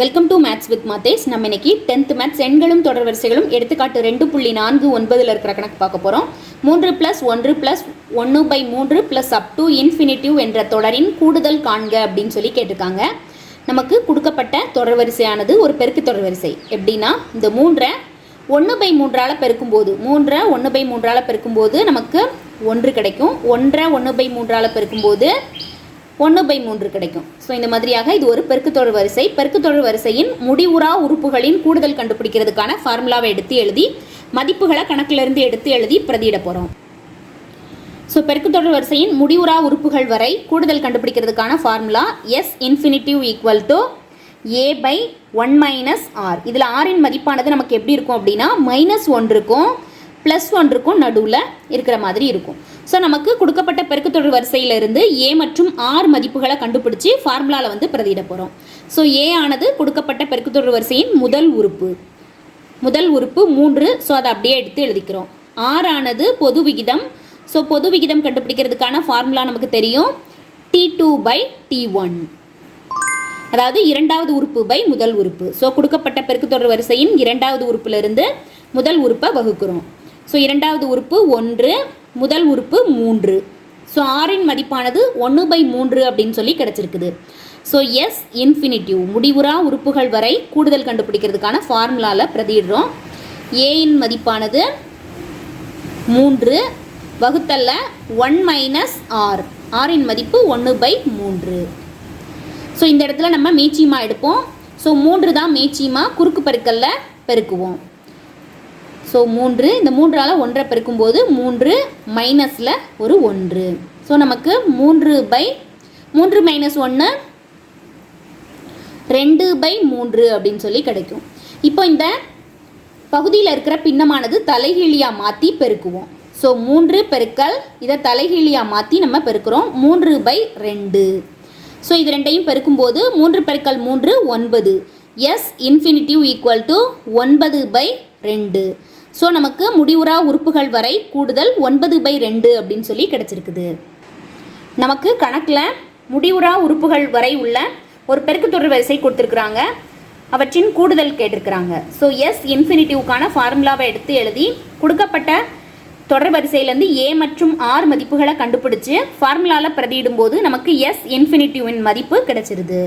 Welcome to maths with மாத்தேஸ் நம்ம இன்னைக்கு டென்த் மேத்ஸ் எண்களும் தொடர் வரிசைகளும் எடுத்துக்காட்டு ரெண்டு புள்ளி நான்கு ஒன்பதில் இருக்கிற கணக்கு பார்க்க போகிறோம் மூன்று ப்ளஸ் ஒன்று ப்ளஸ் ஒன்று பை மூன்று ப்ளஸ் அப் டு இன்ஃபினிட்டிவ் என்ற தொடரின் கூடுதல் காண்க அப்படின்னு சொல்லி கேட்டிருக்காங்க. நமக்கு கொடுக்கப்பட்ட தொடர் வரிசையானது ஒரு பெருக்கு தொடர் வரிசை. எப்படின்னா இந்த மூன்றை ஒன்று பை மூன்றால் பெருக்கும்போது மூன்றை ஒன்று பை மூன்றால் பெருக்கும்போது நமக்கு ஒன்று கிடைக்கும். ஒன்றை ஒன்று பை மூன்றால் பெருக்கும்போது ஒன்று பை மூன்று கிடைக்கும். ஸோ இந்த மாதிரியாக இது ஒரு பெருக்குத்தொடர் வரிசை. பெருக்குத்தொடர் வரிசையின் முடிவுறா உறுப்புகளின் கூடுதல் கண்டுபிடிக்கிறதுக்கான ஃபார்முலாவை எடுத்து எழுதி மதிப்புகளை கணக்கிலிருந்து எடுத்து எழுதி பிரதியிட போகிறோம் ஸோ பெருக்குத்தொடர் வரிசையின் முடிவுறா உறுப்புகள் வரை கூடுதல் கண்டுபிடிக்கிறதுக்கான formula S infinitive equal to A by one minus R இதில் ஆரின் மதிப்பானது நமக்கு எப்படி இருக்கும் அப்படின்னா மைனஸ் ஒன்றுக்கும் ப்ளஸ் ஒன்றுக்கும் நடுவில் இருக்கிற மாதிரி இருக்கும். ஸோ நமக்கு கொடுக்கப்பட்ட பெருக்குத்தொடர் வரிசையிலிருந்து ஏ மற்றும் ஆர் மதிப்புகளை கண்டுபிடிச்சி ஃபார்முலாவில் வந்து பிரதியிட போகிறோம் ஸோ ஏ ஆனது கொடுக்கப்பட்ட பெருக்குத்தொடர் வரிசையின் முதல் உறுப்பு. முதல் உறுப்பு மூன்று. ஸோ அதை அப்படியே எடுத்து எழுதிக்கிறோம். ஆர் ஆனது பொது விகிதம். ஸோ பொது விகிதம் கண்டுபிடிக்கிறதுக்கான ஃபார்முலா நமக்கு தெரியும். T two by T one அதாவது இரண்டாவது உறுப்பு பை முதல் உறுப்பு. ஸோ கொடுக்கப்பட்ட பெருக்குத்தொடர் வரிசையின் இரண்டாவது உறுப்பிலிருந்து முதல் உறுப்பை வகுக்கிறோம். ஸோ இரண்டாவது உறுப்பு ஒன்று. முதல் உறுப்பு மூன்று. ஸோ ஆறின் மதிப்பானது ஒன்று பை மூன்று அப்படின்னு சொல்லி கிடச்சிருக்குது. ஸோ எஸ் இன்ஃபினிட்டிவ் முடிவுறா உறுப்புகள் வரை கூடுதல் கண்டுபிடிக்கிறதுக்கான ஃபார்முலாவில் பிரதிடுறோம் ஏயின் மதிப்பானது மூன்று வகுத்தல்ல ஒன் மைனஸ் ஆர் ஆரின் மதிப்பு ஒன்று பை மூன்று. ஸோ இந்த இடத்துல நம்ம மீச்சிமா எடுப்போம். ஸோ மூன்று தான் மீச்சிமா குறுக்கு பெருக்கல்ல பெருக்குவோம். ஸோ மூன்று இந்த மூன்றால் ஒன்றை பெருக்கும்போது மூன்று மைனஸில் ஒரு ஒன்று. ஸோ நமக்கு மூன்று பை மூன்று மைனஸ் ஒன்று ரெண்டு பை மூன்று அப்படின்னு சொல்லி கிடைக்கும். இப்போ இந்த பகுதியில் இருக்கிற பின்னமானது தலைகீழியாக மாற்றி பெருக்குவோம். ஸோ மூன்று பெருக்கல் இதை தலைகீழியாக மாற்றி நம்ம பெருக்கிறோம். மூன்று பை ரெண்டு. ஸோ இது ரெண்டையும் பெருக்கும்போது மூன்று பெருக்கல் மூன்று ஒன்பது. எஸ் இன்ஃபினிட்டிவ் ஈக்குவல் டு ஒன்பது பை ரெண்டு. ஸோ நமக்கு முடிவுறா உறுப்புகள் வரை கூடுதல் ஒன்பது பை ரெண்டு அப்படின்னு சொல்லி கிடச்சிருக்குது. நமக்கு கணக்கில் முடிவுறா உறுப்புகள் வரை உள்ள ஒரு பெருக்கு தொடர் வரிசை கொடுத்துருக்குறாங்க. அவற்றின் கூடுதல் கேட்டிருக்கிறாங்க. ஸோ எஸ் இன்ஃபினிட்டிவ்க்கான ஃபார்முலாவை எடுத்து எழுதி கொடுக்கப்பட்ட தொடர் வரிசையிலேருந்து ஏ மற்றும் ஆர் மதிப்புகளை கண்டுபிடிச்சு ஃபார்முலாவில் பிரதியிடும்போது நமக்கு எஸ் இன்ஃபினிட்டிவின் மதிப்பு கிடைச்சிருது.